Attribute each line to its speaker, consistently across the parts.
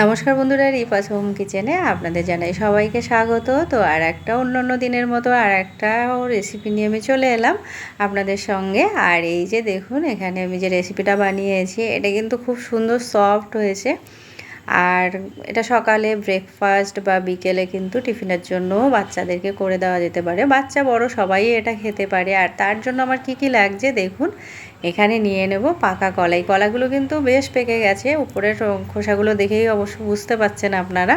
Speaker 1: নমস্কার বন্ধুরা, রিপাস হোম কিচেনে আপনাদের জানাই সবাইকে স্বাগত। তো আর একটা অন্য অন্য দিনের মতো আর একটা রেসিপি নিয়ে আমি চলে এলাম আপনাদের সঙ্গে। আর এই যে দেখুন, এখানে আমি যে রেসিপিটা বানিয়েছি, এটা কিন্তু খুব সুন্দর সফট হয়েছে। আর এটা সকালে ব্রেকফাস্ট বা বিকেলে কিন্তু টিফিনের জন্য বাচ্চাদেরকে করে দেওয়া যেতে পারে। বাচ্চা বড়, সবাই এটা খেতে পারে। আর তার জন্য আমার কি কি লাগছে দেখুন, এখানে নিয়ে নেব পাকা কলাই। কলাগুলো কিন্তু বেশ পেকে গেছে, উপরের খোসাগুলো দেখেই অবশ্য বুঝতে পারছেন আপনারা।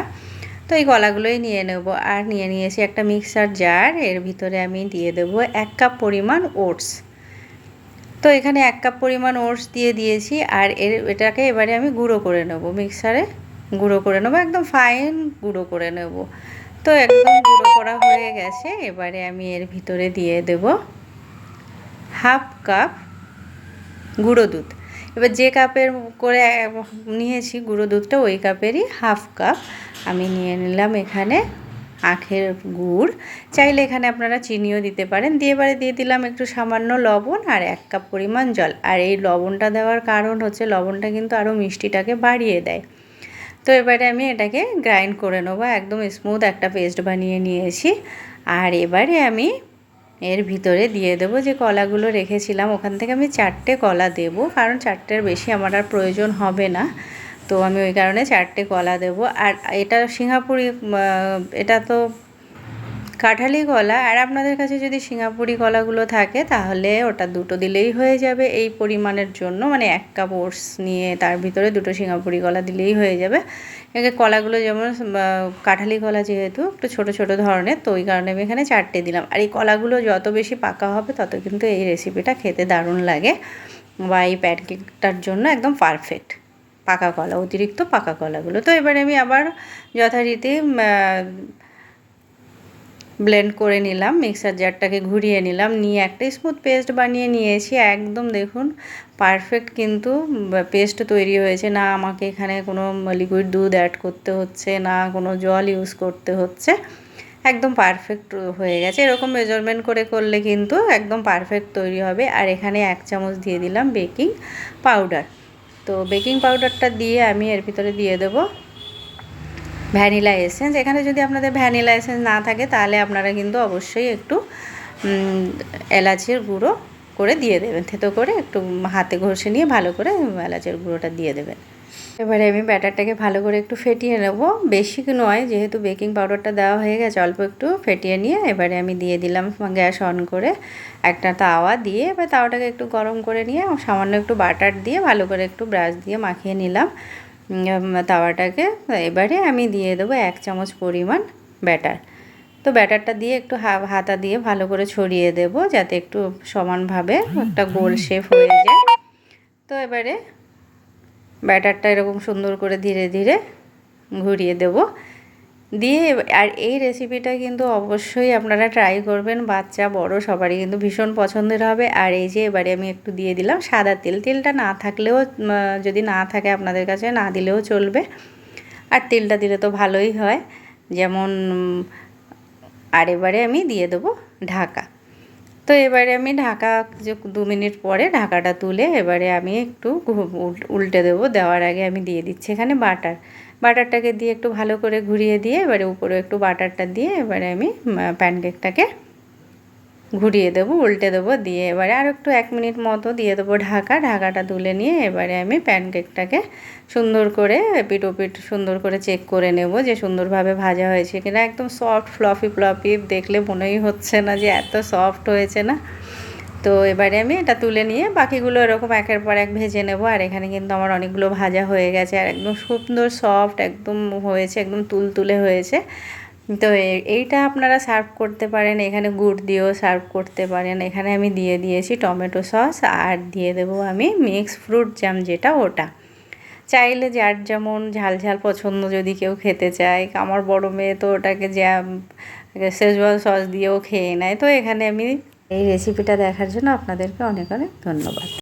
Speaker 1: তো এই কলাগুলোই নিয়ে নেব। আর নিয়ে নিয়েছি একটা মিক্সার জার এর ভিতরে আমি দিয়ে দেব এক কাপ পরিমাণ ওটস তো এখানে এক কাপ পরিমাণ ওটস দিয়ে দিয়েছি আর এর, এটাকে এবারে আমি গুঁড়ো করে নেব। মিক্সারে গুঁড়ো করে নেব, একদম ফাইন গুঁড়ো করে নেব। তো একদম গুঁড়ো করা হয়ে গেছে, এবারে আমি এর ভিতরে দিয়ে দেব হাফ কাপ গুঁড়ো দুধ। এবার যে কাপের করে নিয়েছি গুঁড়ো দুধটা, ওই কাপেরই হাফ কাপ আমি নিয়ে নিলাম এখানে। আখের গুড়। চাইলে এখানে আপনারা চিনিও দিতে পারেন। দিয়ে এবারে দিয়ে দিলাম একটু সামান্য লবণ আর এক কাপ পরিমাণ জল। আর এই লবণটা দেওয়ার কারণ হচ্ছে লবণটা কিন্তু আরও মিষ্টিটাকে বাড়িয়ে দেয়। তো এবারে আমি এটাকে গ্রাইন্ড করে নেব। একদম স্মুথ একটা পেস্ট বানিয়ে নিয়েছি। আর এবারে আমি এর ভিতরে দিয়ে দেবো যে কলাগুলো রেখেছিলাম। ওখান থেকে আমি চারটে কলা দেব। কারণ চারটের বেশি আমার আর প্রয়োজন হবে না। তো আমি ওই কারণে চারটে কলা দেব। আর এটা সিঙ্গাপুরি এটা তো কাঁঠালি কলা। আর আপনাদের কাছে যদি সিঙ্গাপুরি কলাগুলো থাকে, তাহলে ওটা দুটো দিলেই হয়ে যাবে এই পরিমাণের জন্য। মানে এক কাপ ওটস নিয়ে তার ভিতরে দুটো সিঙ্গাপুরি কলা দিলেই হয়ে যাবে। এখানে কলাগুলো যেমন কাঁঠালি কলা যেহেতু একটু ছোট ছোট ধরনের, তো ওই কারণে আমি এখানে চারটে দিলাম। আর এই কলাগুলো যত বেশি পাকা হবে, তত কিন্তু এই রেসিপিটা খেতে দারুণ লাগে। বা এই প্যানকেকটার জন্য একদম পারফেক্ট পাকা কলা, অতিরিক্ত পাকা কলাগুলো। তো এবারে আমি আবার যথারীতি ব্লেন্ড করে নিলাম মিক্সার জারটাকে ঘুরিয়ে নিলাম, নিয়ে একটা স্মুথ পেস্ট বানিয়ে নিয়েছি। একদম দেখুন পারফেক্ট কিন্তু পেস্ট তৈরি হয়েছে। না আমাকে এখানে কোনো লিকুইড দুধ অ্যাড করতে হচ্ছে, না কোনো জল ইউজ করতে হচ্ছে। একদম পারফেক্ট হয়ে গেছে। এরকম মেজারমেন্ট করে করলে কিন্তু একদম পারফেক্ট তৈরি হবে। আর এখানে এক চামচ দিয়ে দিলাম বেকিং পাউডার তো বেকিং পাউডারটা দিয়ে আমি এর ভিতরে দিয়ে দেবো ভ্যানিলা এসেন্স। এখানে যদি আপনাদের ভ্যানিলা এসেন্স না থাকে, তাহলে আপনারা কিন্তু অবশ্যই একটু এলাচের গুঁড়ো করে দিয়ে দেবেন। থেতো করে একটু হাতে ঘষে নিয়ে ভালো করে এলাচের গুঁড়োটা দিয়ে দেবেন। এবারে আমি ব্যাটারটাকে ভালো করে একটু ফেটিয়ে নেব। বেশি নয়, যেহেতু বেকিং পাউডারটা দেওয়া হয়ে গেছে, অল্প একটু ফেটিয়ে নিয়ে এবারে আমি দিয়ে দিলাম গ্যাস অন করে একটা তাওয়া দিয়ে। এবার তাওয়াটাকে একটু গরম করে নিয়ে সামান্য একটু বাটার দিয়ে ভালো করে একটু ব্রাশ দিয়ে মাখিয়ে নিলাম। তাওয়াটাকে। এবারে আমি দিয়ে দেবো এক চামচ পরিমাণ ব্যাটার। তো ব্যাটারটা দিয়ে একটু হাতা দিয়ে ভালো করে ছড়িয়ে দেব, যাতে একটু সমানভাবে একটা গোল শেপ হয়ে যায়। তো এবারে ব্যাটারটা এরকম সুন্দর করে ধীরে ধীরে ঘুরিয়ে দেবো। দিয়ে আর এই রেসিপিটা কিন্তু অবশ্যই আপনারা ট্রাই করবেন। বাচ্চা, বড়, সবারই কিন্তু ভীষণ পছন্দের হবে। আর এই যে এবারে আমি একটু দিয়ে দিলাম, সাদা তেল। তেলটা না থাকলেও যদি না থাকে আপনাদের কাছে, না দিলেও চলবে। আর তেলটা দিলে তো ভালোই হয়। যেমন আর এবারে আমি দিয়ে দেবো ঢাকা। তো এবারে আমি ঢাকা যে দু মিনিট পরে ঢাকাটা তুলে এবারে আমি একটু উল্টে দেবো। দেওয়ার আগে আমি দিয়ে দিচ্ছি এখানে বাটার। বাটারটাকে দিয়ে একটু ভালো করে ঘুরিয়ে দিয়ে এবারে উপরে একটু বাটারটা দিয়ে এবারে আমি প্যানকেকটাকে ঘুরিয়ে দেবো, উল্টে দেবো, দিয়ে এবারে আর একটু এক মিনিট মতো দিয়ে দেবো ঢাকা। ঢাকাটা তুলে নিয়ে এবারে আমি প্যানকেকটাকে সুন্দর করে পিট ওপিট সুন্দর করে চেক করে নেব যে সুন্দরভাবে ভাজা হয়েছে কিনা। একদম সফট ফ্লফি ফ্লফি দেখলে মনেই হচ্ছে না যে এত সফট হয়েছে না। তো এবারে আমি এটা তুলে নিয়ে বাকিগুলো এরকম একের পর এক ভেজে নেব। আর এখানে কিন্তু আমার অনেকগুলো ভাজা হয়ে গেছে আর একদম সুন্দর সফট একদম হয়েছে, একদম তুলতুলে হয়েছে। তো এইটা আপনারা সার্ভ করতে পারেন। এখানে গুড় দিয়েও সার্ভ করতে পারেন। এখানে আমি দিয়ে দিয়েছি টমেটো সস আর দিয়ে দেবো আমি মিক্স ফ্রুট জ্যাম যেটা ওটা। চাইলে যার যেমন ঝাল ঝাল পছন্দ যদি কেউ খেতে চায়। আমার বড় মেয়ে তো ওটাকে জ্যাম শেজওয়ান সস দিয়েও খেয়ে নেয়। তো এখানে আমি এই রেসিপিটা দেখার জন্য আপনাদেরকে অনেক অনেক ধন্যবাদ।